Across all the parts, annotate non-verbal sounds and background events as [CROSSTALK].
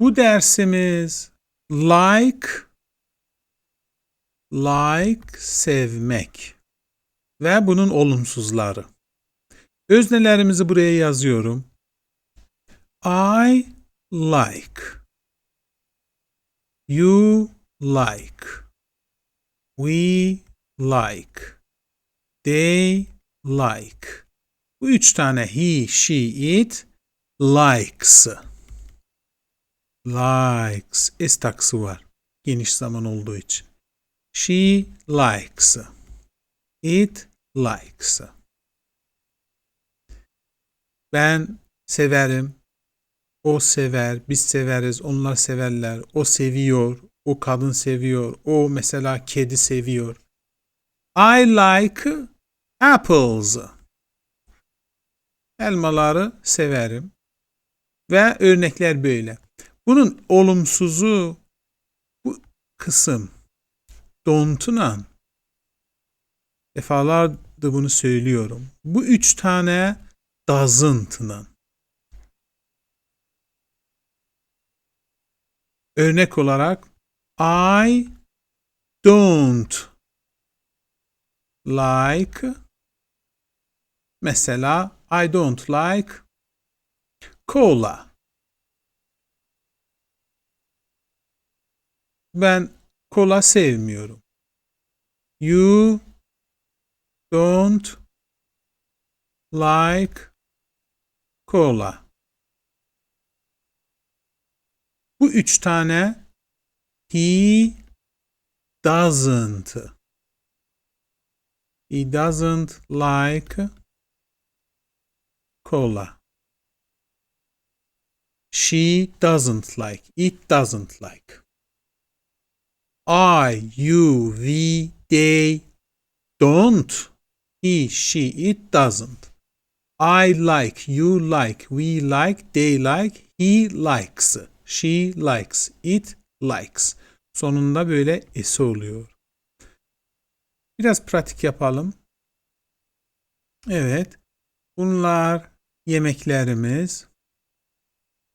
Bu dersimiz like like sevmek ve bunun olumsuzları. Öznelerimizi buraya yazıyorum. I like. You like. We like. They like. Bu üç tane he, she, it likes. Likes. S taksı var. Geniş zaman olduğu için. She likes. It likes. Ben severim. O sever. Biz severiz. Onlar severler. O seviyor. O kadın seviyor. O mesela kedi seviyor. I like apples. Elmaları severim. Ve örnekler böyle. Bunun olumsuzu bu kısım. Don't'la defalardır bunu söylüyorum. Bu üç tane doesn't'la. Örnek olarak I don't like mesela I don't like cola. Ben kola sevmiyorum. You don't like cola. Bu üç tane he doesn't he doesn't like cola. She doesn't like. It doesn't like. I, you, we, they don't. He, she, it doesn't. I like, you like, we like, they like, he likes, she likes, it likes. Sonunda böyle esi oluyor. Biraz pratik yapalım. Evet. Bunlar yemeklerimiz,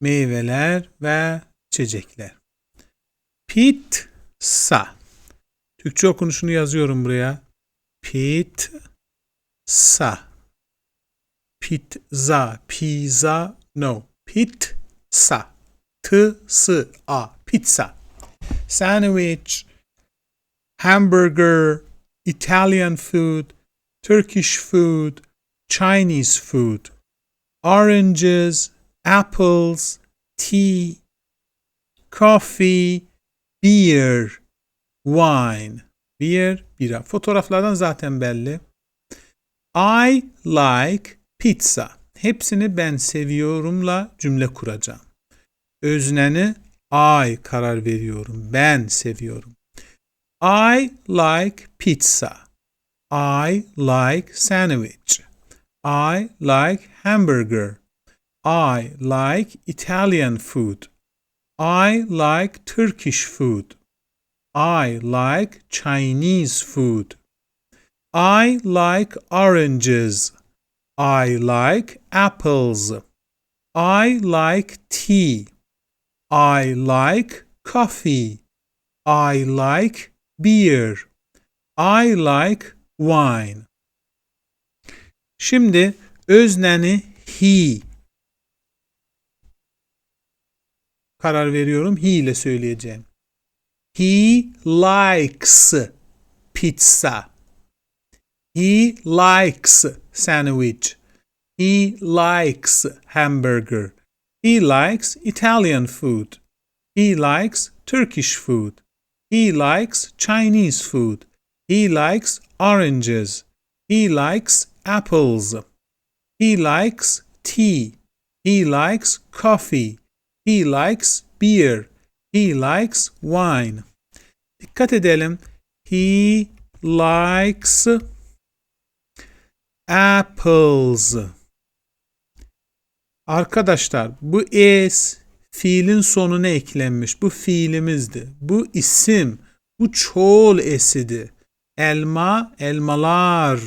meyveler ve içecekler. Pizza. Türkçe okunuşunu yazıyorum buraya. Pizza. Pizza. Pizza. No. Pizza. T-S-A. Pizza. Sandwich. Hamburger. Italian food. Turkish food. Chinese food. Oranges. Apples. Tea. Coffee. Beer. Wine. Beer. Bira. Fotoğraflardan zaten belli. I like pizza. Hepsini ben seviyorumla cümle kuracağım. Özneni I karar veriyorum. Ben seviyorum. I like pizza. I like sandwich. I like hamburger. I like Italian food. I like Turkish food. I like Chinese food. I like oranges. I like apples. I like tea. I like coffee. I like beer. I like wine. Şimdi özneni he karar veriyorum. He ile söyleyeceğim. He likes pizza. He likes sandwich. He likes hamburger. He likes Italian food. He likes Turkish food. He likes Chinese food. He likes oranges. He likes apples. He likes tea. He likes coffee. He likes beer. He likes wine. Dikkat edelim. He likes apples. Arkadaşlar bu es fiilin sonuna eklenmiş. Bu fiilimizdi. Bu isim. Bu çoğul esidi. Elma, elmalar.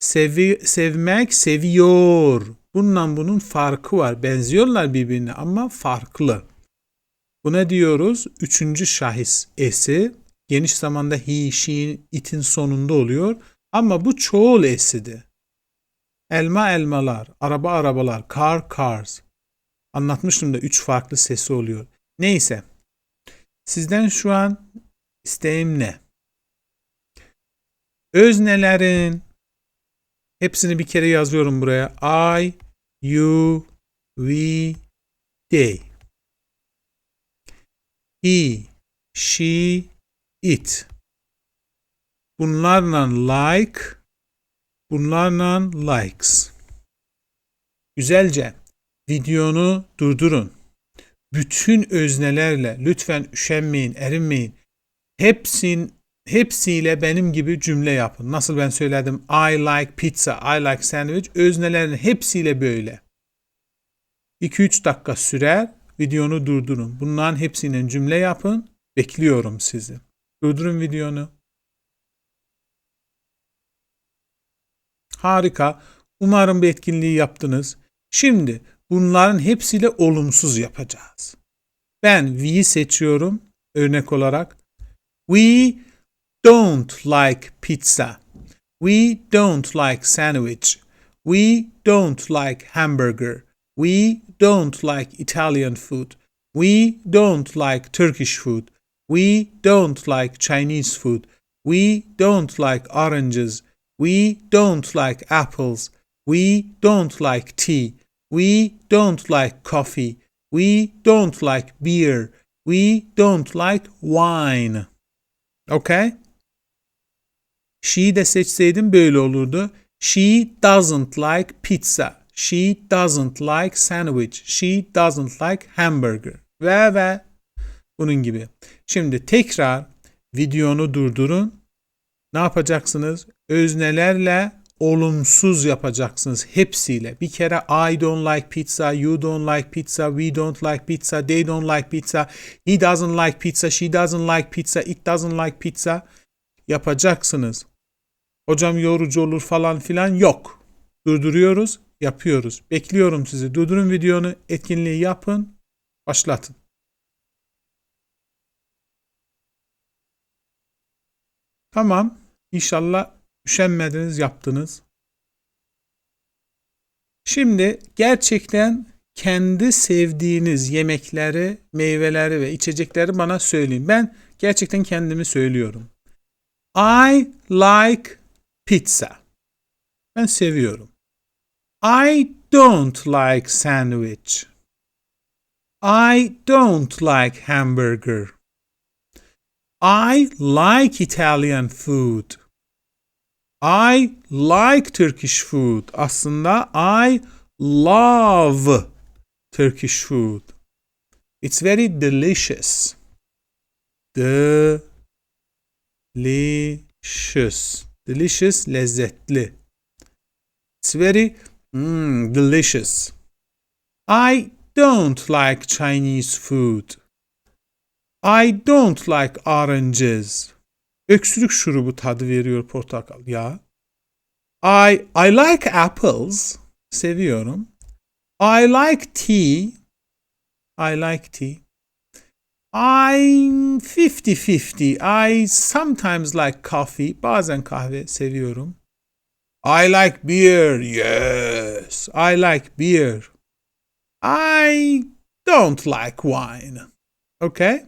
Sevi, sevmek, seviyor. Bununla bunun farkı var. Benziyorlar birbirine ama farklı. Buna diyoruz üçüncü şahıs esi. Geniş zamanda he, she, it'in sonunda oluyor. Ama bu çoğul esidir. Elma elmalar, araba arabalar, car cars. Anlatmıştım da üç farklı sesi oluyor. Neyse. Sizden şu an isteğim ne? Öznelerin hepsini bir kere yazıyorum buraya. I, you, we, they. He, she, it. Bunlarla like, bunlarla likes. Güzelce videonu durdurun. Bütün öznelerle lütfen üşenmeyin, erinmeyin. Hepsin hepsiyle benim gibi cümle yapın. Nasıl ben söyledim? I like pizza, I like sandwich. Öznelerin hepsiyle böyle. 2-3 dakika sürer. Videonu durdurun. Bunların hepsinin cümle yapın. Bekliyorum sizi. Durdurun videonu. Harika. Umarım bu etkinliği yaptınız. Şimdi bunların hepsiyle olumsuz yapacağız. Ben we'yi seçiyorum örnek olarak. We don't like pizza. We don't like sandwich. We don't like hamburger. We don't like Italian food. We don't like Turkish food. We don't like Chinese food. We don't like oranges. We don't like apples. We don't like tea. We don't like coffee. We don't like beer. We don't like wine. Okay? She de seçseydim böyle olurdu. She doesn't like pizza. She doesn't like sandwich. She doesn't like hamburger. Ve ve bunun gibi. Şimdi tekrar videonu durdurun. Ne yapacaksınız? Öznelerle olumsuz yapacaksınız hepsiyle. Bir kere I don't like pizza, you don't like pizza, we don't like pizza, they don't like pizza, he doesn't like pizza, she doesn't like pizza, it doesn't like pizza yapacaksınız. Hocam yorucu olur falan filan yok. Durduruyoruz, yapıyoruz. Bekliyorum sizi. Durdurun videonu, etkinliği yapın, başlatın. Tamam. İnşallah üşenmediniz, yaptınız. Şimdi gerçekten kendi sevdiğiniz yemekleri, meyveleri ve içecekleri bana söyleyin. Ben gerçekten kendimi söylüyorum. I like pizza. Ben seviyorum. I don't like sandwich. I don't like hamburger. I like Italian food. I like Turkish food. Aslında I love Turkish food. It's very delicious. Delicious. Delicious, lezzetli. It's very mm, delicious. I don't like Chinese food. I don't like oranges. Öksürük şurubu tadı veriyor portakal ya. I I like apples. Seviyorum. I like tea. I like tea. I'm 50-50. I sometimes like coffee. Bazen kahve seviyorum. I like beer. Yes. I like beer. I don't like wine. Okay?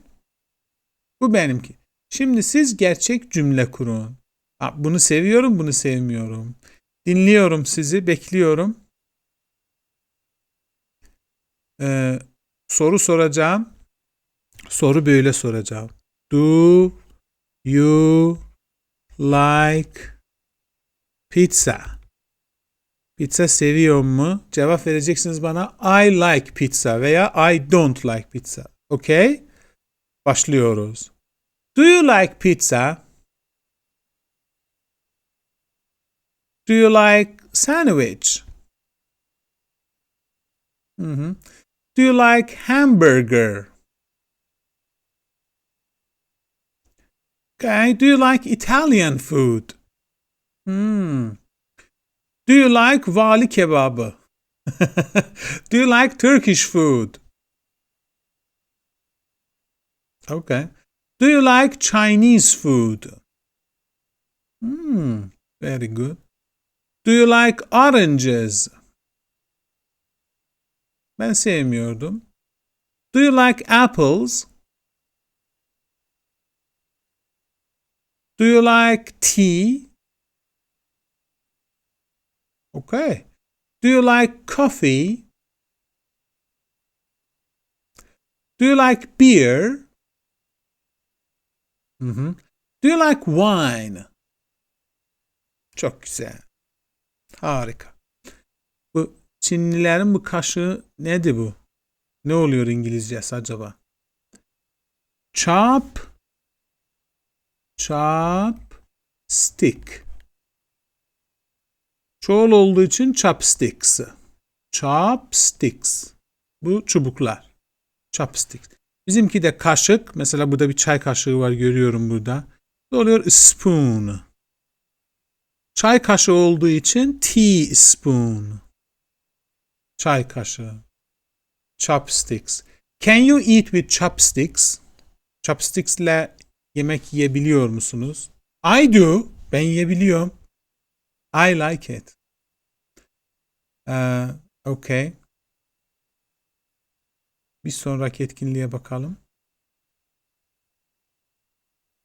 Bu benimki. Şimdi siz gerçek cümle kurun. Bunu seviyorum, bunu sevmiyorum. Dinliyorum sizi, bekliyorum. Ee, soru soracağım. Soru böyle soracağım. Do you like pizza? Pizza seviyor mu? Cevap vereceksiniz bana. I like pizza veya I don't like pizza. Okay? Başlıyoruz. Do you like pizza? Do you like sandwich? Mm-hmm. Do you like hamburger? Okay. Do you like Italian food? Hmm. Do you like vali kebabı? [LAUGHS] Do you like Turkish food? Okay. Do you like Chinese food? Hmm, very good. Do you like oranges? Ben sevmiyordum. Do you like apples? Do you like tea? Okay. Do you like coffee? Do you like beer? Hı hı. Do you like wine? Çok güzel. Harika. Bu Çinlilerin bu kaşığı nedir bu? Ne oluyor İngilizcesi acaba? Chop chop stick. Çoğul olduğu için chopsticks. Chopsticks. Bu çubuklar. Chopsticks. Bizimki de kaşık. Mesela burada bir çay kaşığı var görüyorum burada. Ne oluyor? Spoon. Çay kaşığı olduğu için teaspoon. Çay kaşığı. Chopsticks. Can you eat with chopsticks? Chopsticks ile yemek yiyebiliyor musunuz? I do. Ben yiyebiliyorum. I like it. Uh, okay. Bir sonraki etkinliğe bakalım.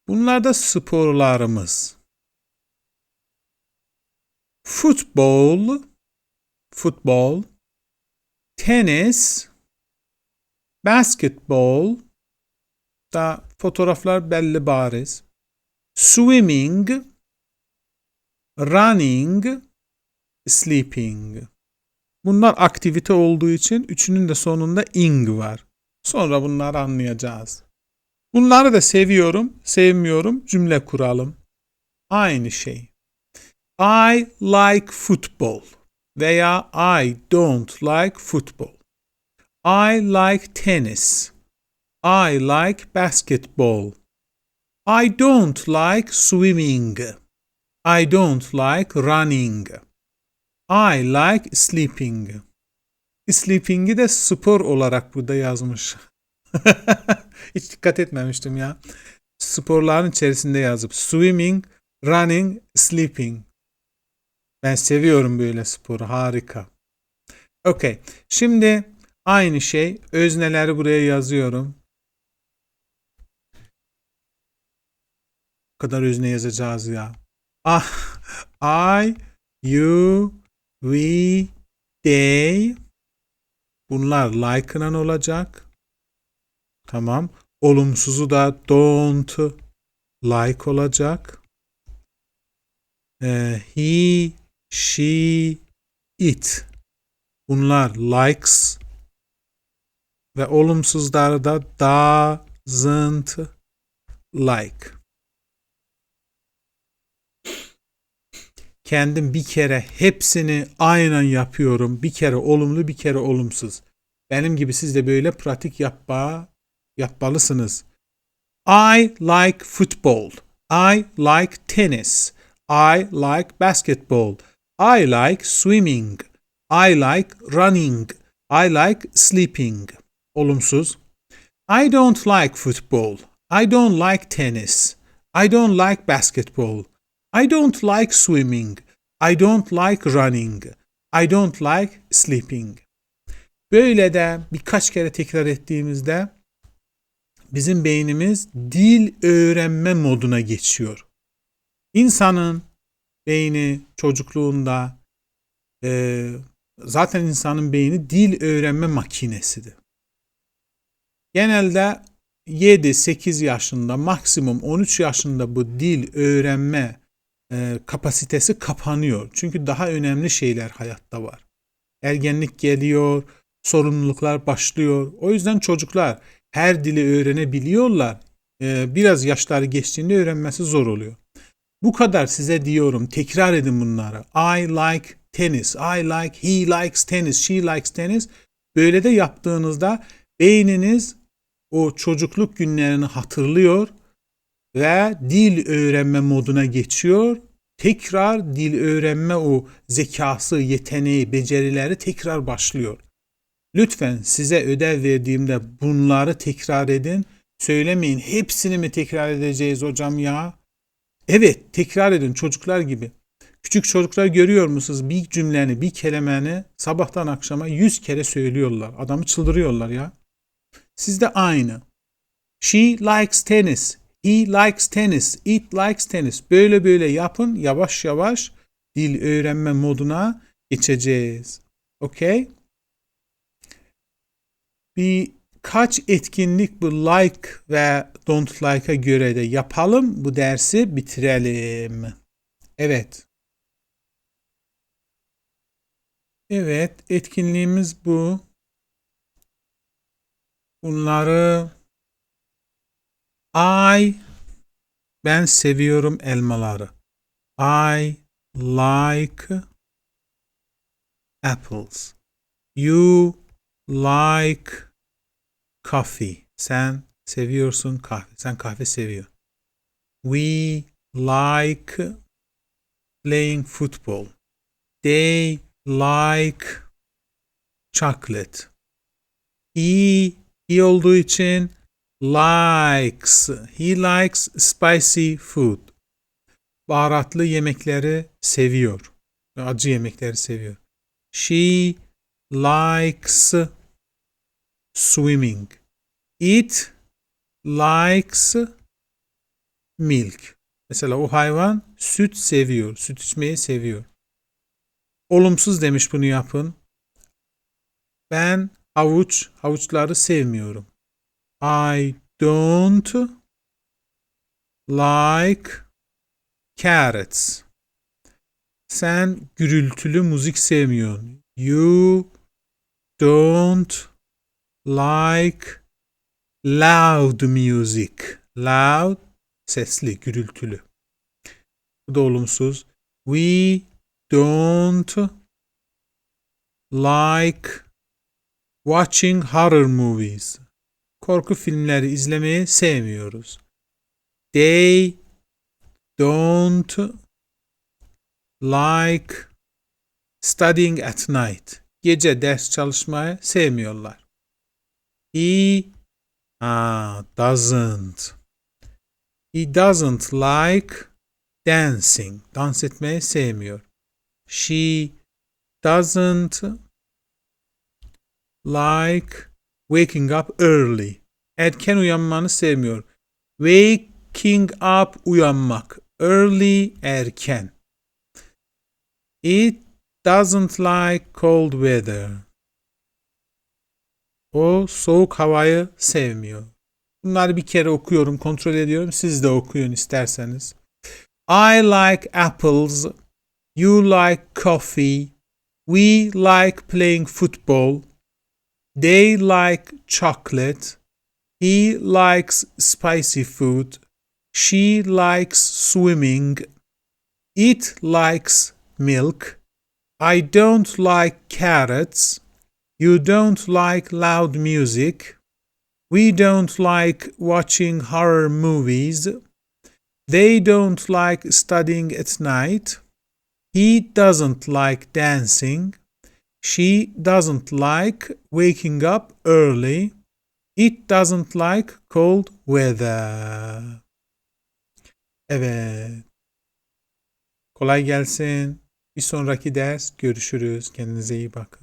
Bunlar da sporlarımız. Futbol, futbol, tenis, basketbol, da fotoğraflar belli bariz. Swimming, running, sleeping. Bunlar aktivite olduğu için üçünün de sonunda ing var. Sonra bunları anlayacağız. Bunları da seviyorum, sevmiyorum cümle kuralım. Aynı şey. I like football veya I don't like football. I like tennis. I like basketball. I don't like swimming. I don't like running. I like sleeping. Sleeping'i de spor olarak burada yazmış. [LAUGHS] Hiç dikkat etmemiştim ya. Sporların içerisinde yazıp swimming, running, sleeping. Ben seviyorum böyle sporu. Harika. Okay. Şimdi aynı şey. Özneleri buraya yazıyorum. Kadar özne yazacağız ya. Ah, I, you, we, they. Bunlar like'la olacak. Tamam. Olumsuzu da don't like olacak. Ee, he, she, it. Bunlar likes ve olumsuzları da doesn't like. Kendim bir kere hepsini aynen yapıyorum. Bir kere olumlu, bir kere olumsuz. Benim gibi siz de böyle pratik yapma, yapmalısınız. I like football. I like tennis. I like basketball. I like swimming. I like running. I like sleeping. Olumsuz. I don't like football. I don't like tennis. I don't like basketball. I don't like swimming. I don't like running. I don't like sleeping. Böyle de birkaç kere tekrar ettiğimizde bizim beynimiz dil öğrenme moduna geçiyor. İnsanın beyni çocukluğunda e, zaten insanın beyni dil öğrenme makinesidir. Genelde 7-8 yaşında maksimum 13 yaşında bu dil öğrenme e, kapasitesi kapanıyor. Çünkü daha önemli şeyler hayatta var. Ergenlik geliyor, sorumluluklar başlıyor. O yüzden çocuklar her dili öğrenebiliyorlar. E, biraz yaşları geçtiğinde öğrenmesi zor oluyor. Bu kadar size diyorum. Tekrar edin bunları. I like tennis. I like, he likes tennis. She likes tennis. Böyle de yaptığınızda beyniniz o çocukluk günlerini hatırlıyor ve dil öğrenme moduna geçiyor. Tekrar dil öğrenme o zekası, yeteneği, becerileri tekrar başlıyor. Lütfen size ödev verdiğimde bunları tekrar edin. Söylemeyin. Hepsini mi tekrar edeceğiz hocam ya? Evet, tekrar edin çocuklar gibi. Küçük çocuklar görüyor musunuz? Bir cümleni, bir kelimeni sabahtan akşama yüz kere söylüyorlar. Adamı çıldırıyorlar ya. Siz de aynı. She likes tennis. He likes tennis. It likes tennis. Böyle böyle yapın. Yavaş yavaş dil öğrenme moduna geçeceğiz. Okay? Bir kaç etkinlik bu like ve don't like'a göre de yapalım. Bu dersi bitirelim. Evet. Evet, etkinliğimiz bu. Bunları I ben seviyorum elmaları. I like apples. You like coffee. Sen seviyorsun kahve. Sen kahve seviyor. We like playing football. They like chocolate. He, he olduğu için likes. He likes spicy food. Baharatlı yemekleri seviyor. Acı yemekleri seviyor. She likes swimming. It likes milk. Mesela o hayvan süt seviyor. Süt içmeyi seviyor. Olumsuz demiş bunu yapın. Ben havuç, havuçları sevmiyorum. I don't like carrots. Sen gürültülü müzik sevmiyorsun. You don't like loud music. Loud sesli, gürültülü. Bu da olumsuz. We don't like watching horror movies. Korku filmleri izlemeyi sevmiyoruz. They don't like studying at night. Gece ders çalışmayı sevmiyorlar. He ah, doesn't. He doesn't like dancing. Dans etmeyi sevmiyor. She doesn't like waking up early. Erken uyanmanı sevmiyor. Waking up uyanmak. Early erken. It doesn't like cold weather. O soğuk havayı sevmiyor. Bunları bir kere okuyorum, kontrol ediyorum. Siz de okuyun isterseniz. I like apples. You like coffee. We like playing football. They like chocolate. He likes spicy food. She likes swimming. It likes milk. I don't like carrots. You don't like loud music. We don't like watching horror movies. They don't like studying at night. He doesn't like dancing. She doesn't like waking up early. It doesn't like cold weather. Evet. Kolay gelsin. Bir sonraki ders görüşürüz. Kendinize iyi bakın.